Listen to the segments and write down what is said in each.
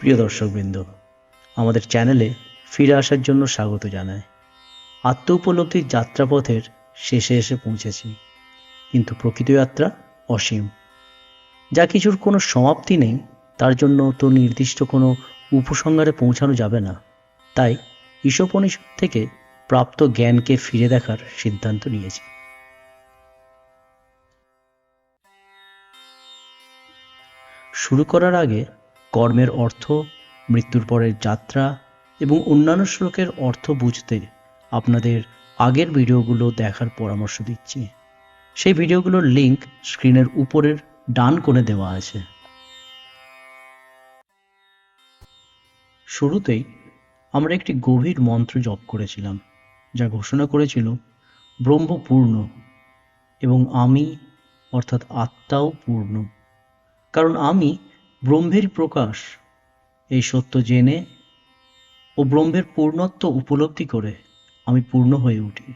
প্রিয় দর্শকবৃন্দ, আমাদের চ্যানেলে ফিরে আসার জন্য স্বাগত জানায় আত্ম উপলব্ধির যাত্রাপথের শেষে এসে পৌঁছেছি, কিন্তু প্রকৃত যাত্রা অসীম। যা কিছুর কোনো সমাপ্তি নেই, তার জন্য তো নির্দিষ্ট কোনো উপসংহারে পৌঁছানো যাবে না। তাই ঈশোপনিষদ থেকে প্রাপ্ত জ্ঞানকে ফিরে দেখার সিদ্ধান্ত নিয়েছি। শুরু করার আগে কর্মের অর্থ, মৃত্যুর পরের যাত্রা এবং অন্যান্য শ্লোকের অর্থ বুঝতে আপনাদের আগের ভিডিওগুলো দেখার পরামর্শ দিচ্ছি। সেই ভিডিওগুলোর লিংক স্ক্রিনের উপরের ডান কোণে দেওয়া আছে। শুরুতেই আমরা একটি গভীর মন্ত্র জপ করেছিলাম, যা ঘোষণা করেছিল, ব্রহ্মপূর্ণ এবং আমি, অর্থাৎ আত্মাও পূর্ণ। কারণ আমি ব্রহ্মের প্রকাশ, এই সত্য জেনে ও ব্রহ্মের পূর্ণত্ব উপলব্ধি করে আমি পূর্ণ হয়ে উঠি।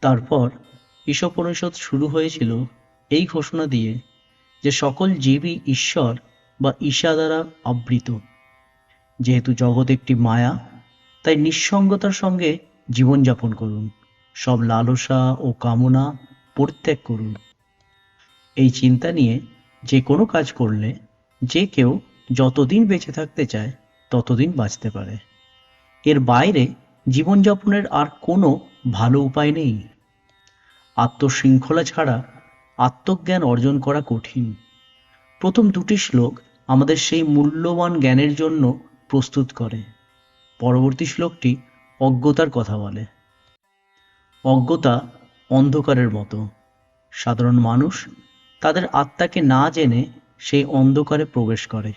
তারপর ঈশোপনিষদ শুরু হয়েছিল এই ঘোষণা দিয়ে যে সকল জীবই ঈশ্বর বা ঈশা দ্বারা আবৃত। যেহেতু জগৎ একটি মায়া, তাই নিঃসঙ্গতার সঙ্গে জীবনযাপন করুন। সব লালসা ও কামনা পরিত্যাগ করুন। এই চিন্তা নিয়ে যে কোনো কাজ করলে যে কেউ যতদিন বেঁচে থাকতে চায়, ততদিন বাঁচতে পারে। এর বাইরে জীবনযাপনের আর কোনো ভালো উপায় নেই। আত্মশৃঙ্খলা ছাড়া আত্মজ্ঞান অর্জন করা কঠিন। প্রথম দুটি শ্লোক আমাদের সেই মূল্যবান জ্ঞানের জন্য প্রস্তুত করে। পরবর্তী শ্লোকটি অজ্ঞতার কথা বলে। অজ্ঞতা অন্ধকারের মতো। সাধারণ মানুষ তাদের আত্মাকে না জেনে সেই অন্ধকারে প্রবেশ করে।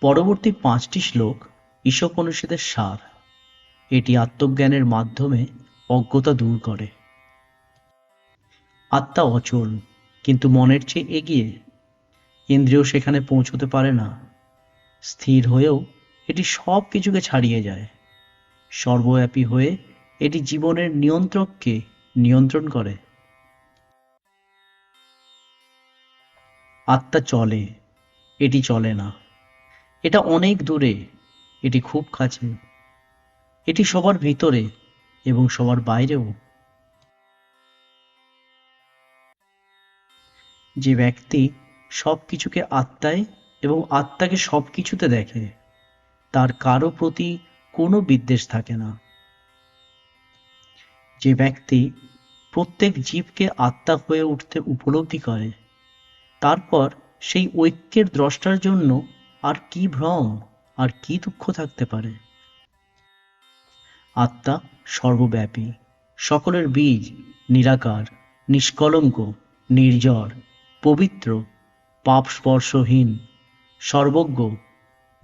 পরবর্তী পাঁচটি শ্লোক ঈশোপনিষদের সার। এটি আত্মজ্ঞানের মাধ্যমে অজ্ঞতা দূর করে। আত্মা অচল, কিন্তু মনের চেয়ে এগিয়ে। ইন্দ্রিয় সেখানে পৌঁছতে পারে না। স্থির হয়েও এটি সব কিছুকে ছাড়িয়ে যায়। সর্বব্যাপী হয়ে এটি জীবনের নিয়ন্ত্রককে নিয়ন্ত্রণ করে। আত্মা চলে, এটি চলে না। এটা অনেক দূরে, এটি খুব কাছে। এটি সবার ভিতরে এবং সবার বাইরেও। যে ব্যক্তি সব কিছুকে আত্মায় এবং আত্মাকে সব কিছুতে দেখে, তার কারও প্রতি কোনো বিদ্বেষ থাকে না। যে ব্যক্তি প্রত্যেক জীবকে আত্মা হয়ে উঠতে উপলব্ধি করে তারপর সেই ঐক্যের দ্রষ্টার জন্য আর কি ভ্রম, আর কি দুঃখ থাকতে পারে? আত্মা সর্বব্যাপী, সকলের বীজ নিরাকার, নিষ্কলঙ্ক, নির্জর, পবিত্র পাপ স্পর্শহীন সর্বজ্ঞ,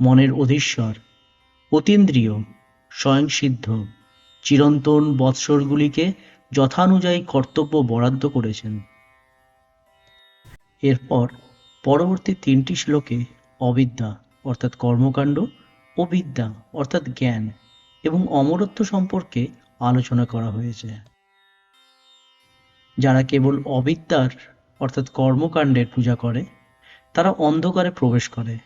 মনের অধীশ্বর, অতীন্দ্রিয়, স্বয়ংসিদ্ধ, চিরন্তন বৎসরগুলিকে যথানুযায়ী কর্তব্য বরাদ্দ করেছেন। এরপর পরবর্তী তিনটি শ্লোকে অবিদ্যা, অর্থাৎ কর্মকাণ্ড ও বিদ্যা অর্থাৎ জ্ঞান এবং অমরত্ব সম্পর্কে আলোচনা করা হয়েছে। যারা কেবল অবিদ্যার, অর্থাৎ কর্মকাণ্ডের পূজা করে, তারা অন্ধকারে প্রবেশ করে।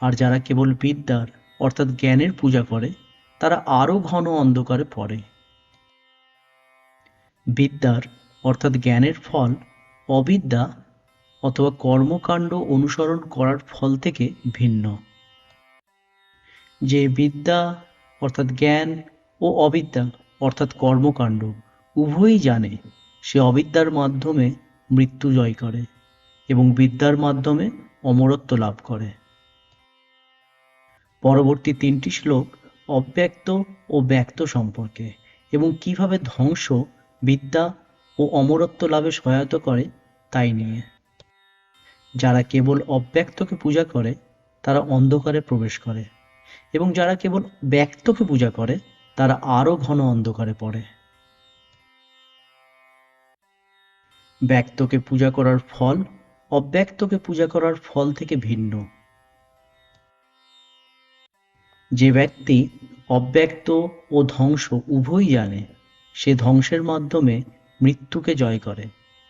আর যারা কেবল বিদ্যার, অর্থাৎ জ্ঞানের পূজা করে, তারা আরও ঘন অন্ধকারে পড়ে। বিদ্যার, অর্থাৎ জ্ঞানের ফল অবিদ্যা অথবা কর্মকাণ্ড অনুসরণ করার ফল থেকে ভিন্ন। যে বিদ্যা, অর্থাৎ জ্ঞান ও অবিদ্যা, অর্থাৎ কর্মকাণ্ড, উভয়ই জানে, সে অবিদ্যার মাধ্যমে মৃত্যু জয় করে এবং বিদ্যার মাধ্যমে অমরত্ব লাভ করে। পরবর্তী তিনটি শ্লোক অব্যক্ত ও ব্যক্ত সম্পর্কে এবং কীভাবে ধ্বংস, বিদ্যা ও অমরত্ব লাভে সহায়তা করে তাই নিয়ে। যারা কেবল অব্যক্তকে পূজা করে, তারা অন্ধকারে প্রবেশ করে। এবং যারা কেবল ব্যক্তকে পূজা করে, তারা আরও ঘন অন্ধকারে পড়ে। ব্যক্তকে পূজা করার ফল, অব্যক্তকে পূজা করার ফল থেকে ভিন্ন। যে ব্যক্তি অব্যক্ত ও ধ্বংস উভয়ই জানে, সে ধ্বংসের মাধ্যমে মৃত্যুকে জয় করে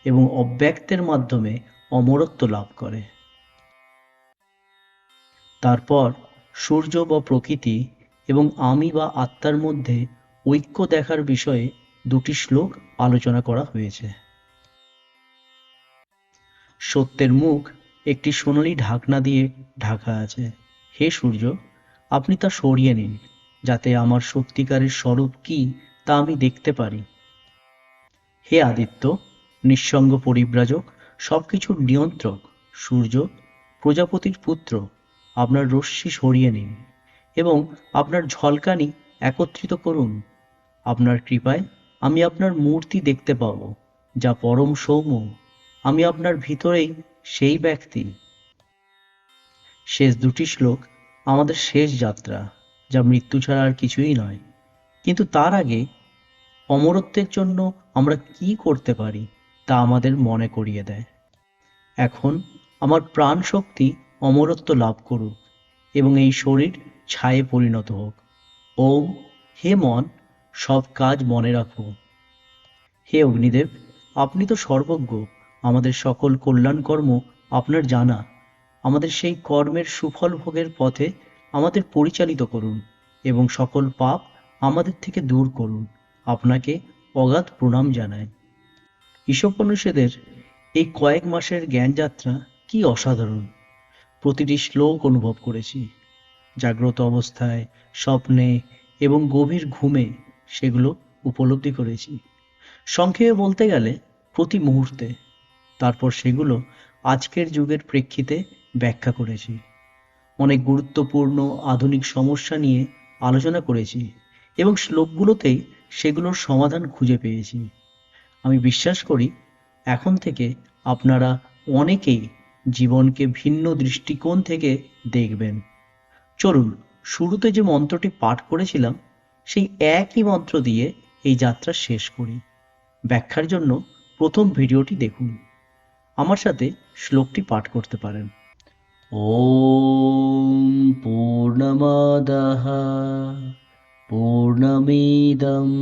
এবং অব্যক্তের মাধ্যমে অমরত্ব লাভ করে। তারপর সূর্য বা প্রকৃতি এবং আমি বা আত্মার মধ্যে ঐক্য দেখার বিষয়ে দুটি শ্লোক আলোচনা করা হয়েছে। সত্যের মুখ একটি সোনালি ঢাকনা দিয়ে ঢাকা আছে। হে সূর্য, আপনি তা সরিয়ে নিন, যাতে আমার সত্যিকারের স্বরূপ কি তা আমি দেখতে পারি। হে আদিত্য, নিঃসঙ্গ পরিব্রাজক সবকিছুর নিয়ন্ত্রক, সূর্য, প্রজাপতির পুত্র, আপনার রশ্মি সরিয়ে নিন এবং আপনার ঝলকানি একত্রিত করুন। আপনার কৃপায় আমি আপনার মূর্তি দেখতে পাব, যা পরম সৌম্য। আমি আপনার ভিতরেই সেই ব্যক্তি। শেষ দুটি শ্লোক আমাদের শেষ যাত্রা, যা মৃত্যু ছাড়া আর কিছুই নয়। কিন্তু তার আগে অমরত্বের জন্য আমরা কি করতে পারি, তা আমাদের মনে করিয়ে দেয়। এখন আমার প্রাণ শক্তি অমরত্ব লাভ করুক এবং এই শরীর ছায়ে পরিণত হোক। ওম, হে মন, সব কাজ মনে রাখো। হে অগ্নিদেব, আপনি তো সর্বজ্ঞ, আমাদের সকল কল্যাণ কর্ম আপনার জানা। আমাদের সেই কর্মের সুফল ভোগের পথে আমাদের পরিচালিত করুন এবং সকল পাপ আমাদের থেকে দূর করুন। আপনাকে অগাধ প্রণাম জানায় ঈশোপনিষদের এই কয়েক মাসের জ্ঞানযাত্রা কি অসাধারণ। প্রতিটি শ্লোক অনুভব করেছি। জাগ্রত অবস্থায়, স্বপ্নে এবং গভীর ঘুমে সেগুলো উপলব্ধি করেছি। সংক্ষেপে বলতে গেলে, প্রতি মুহূর্তে। তারপর সেগুলো আজকের যুগের প্রেক্ষিতে ব্যাখ্যা করেছি। অনেক গুরুত্বপূর্ণ আধুনিক সমস্যা নিয়ে আলোচনা করেছি এবং শ্লোকগুলোতেই সেগুলোর সমাধান খুঁজে পেয়েছি। আমি বিশ্বাস করি এখন থেকে আপনারা অনেকেই জীবনকে ভিন্ন দৃষ্টিকোণ থেকে দেখবেন। চলুন, শুরুতে যে মন্ত্রটি পাঠ করেছিলাম, সেই একই মন্ত্র দিয়ে এই যাত্রা শেষ করি। ব্যাখ্যার জন্য প্রথম ভিডিওটি দেখুন। আমার সাথে শ্লোকটি পাঠ করতে পারেন। ওম পূর্ণমাদাহ, পূর্ণমিদম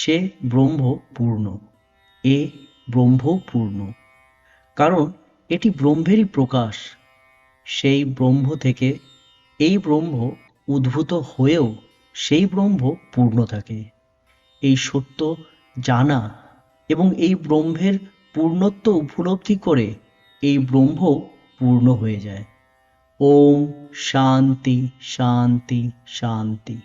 সে ব্রহ্ম পূর্ণ এ ব্রহ্মপূর্ণ। কারণ এটি ব্রহ্মেরই প্রকাশ। সেই ব্রহ্ম থেকে এই ব্রহ্ম উদ্ভূত হয়েও সেই ব্রহ্ম পূর্ণ থাকে। এই সত্য জানা এবং এই ব্রহ্মের পূর্ণত্ব উপলব্ধি করে এই ব্রহ্ম পূর্ণ হয়ে যায়। ওম শান্তি শান্তি শান্তি।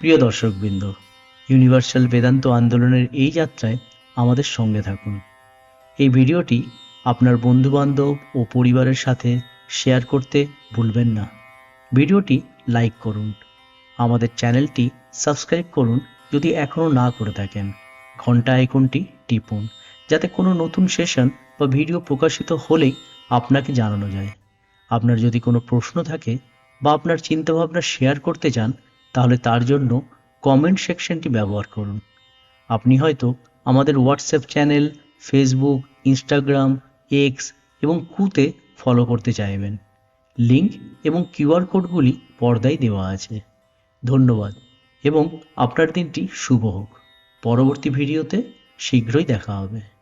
প্রিয় দর্শকবৃন্দ ইউনিভার্সাল বেদান্ত আন্দোলনের এই যাত্রায় আমাদের সঙ্গে থাকুন। এই ভিডিওটি আপনার বন্ধুবান্ধব ও পরিবারের সাথে শেয়ার করতে ভুলবেন না। ভিডিওটি লাইক করুন। আমাদের চ্যানেলটি সাবস্ক্রাইব করুন যদি এখনও না করে থাকেন। ঘণ্টা আইকনটি টিপুন, যাতে কোনো নতুন সেশন বা ভিডিও প্রকাশিত হলেই আপনাকে জানানো যায়। আপনার যদি কোনো প্রশ্ন থাকে বা আপনার চিন্তাভাবনা শেয়ার করতে চান তাহলে তার জন্য কমেন্ট সেকশনটি ব্যবহার করুন। আপনি হয়তো আমাদের WhatsApp channel Facebook Instagram X এবং কুতে ফলো করতে চাইবেন। লিঙ্ক এবং কিউআর কোডগুলি পর্দায় দেওয়া আছে। ধন্যবাদ এবং আপনার দিনটি শুভ হোক। পরবর্তী ভিডিওতে শীঘ্রই দেখা হবে।